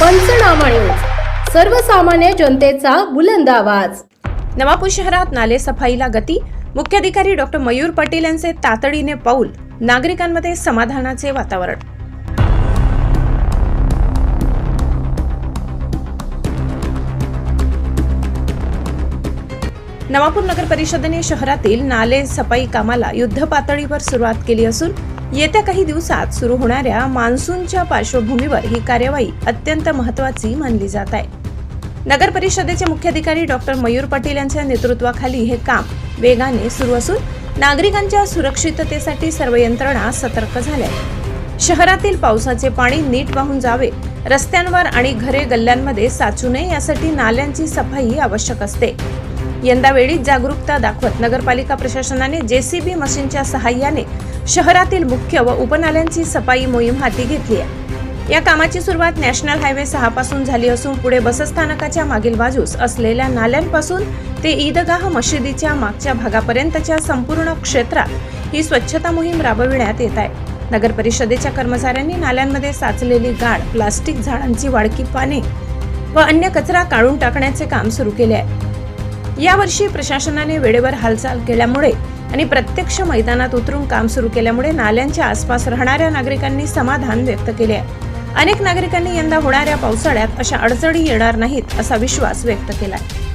पंचनामा न्यूज. सर्वसामान्य जनतेचा बुलंद आवाज. नवापूर शहरात नाले सफाईला गती. मुख्याधिकारी डॉक्टर मयूर पटेल यांचे तातडीने पाऊल. नागरिकांमध्ये समाधानाचे वातावरण. नवापूर नगर परिषदेने शहरातील नाले सफाई कामाला युद्ध पातळीवर सुरुवात केली असून येत्या काही दिवसात सुरू होणाऱ्या मान्सूनच्या पार्श्वभूमीवर ही कार्यवाही अत्यंत महत्वाची मानली जात आहे. नगर परिषदेचे मुख्याधिकारी डॉक्टर मयूर पाटील यांच्या नेतृत्वाखाली हे काम वेगाने सुरू असून नागरिकांच्या सुरक्षिततेसाठी सर्व यंत्रणा सतर्क झाल्या शहरातील पावसाचे पाणी नीट वाहून जावे रस्त्यांवर आणि घरे गल्ल्यांमध्ये साचू नये यासाठी नाल्यांची सफाई आवश्यक असते. यंदा वेळीच जागरूकता दाखवत नगरपालिका प्रशासनाने जेसीबी मशीनच्या सहाय्याने शहरातील मुख्य व उपनाल्यांची सफाई मोहीम हाती घेतली आहे. या कामाची सुरुवात नॅशनल हायवे सहा पासून झाली असून पुढे बसस्थानकाच्या मागील बाजूस असलेल्या नाल्यांपासून ते ईदगाह मशिदीच्या मागच्या भागापर्यंतच्या संपूर्ण क्षेत्रात ही स्वच्छता मोहीम राबविण्यात येत आहे. नगर परिषदेच्या कर्मचाऱ्यांनी नाल्यांमध्ये साचलेली गाड प्लास्टिक झाडांची वाडकी पाने व अन्य कचरा काढून टाकण्याचे काम सुरू केले आहे. यावर्षी प्रशासनाने वेळेवर हालचाल केल्यामुळे आणि प्रत्यक्ष मैदानात उतरून काम सुरू केल्यामुळे नाल्यांच्या आसपास राहणाऱ्या नागरिकांनी समाधान व्यक्त केले आहे. अनेक नागरिकांनी यंदा होणाऱ्या पावसाळ्यात अशा अडचणी येणार नाहीत असा विश्वास व्यक्त केला आहे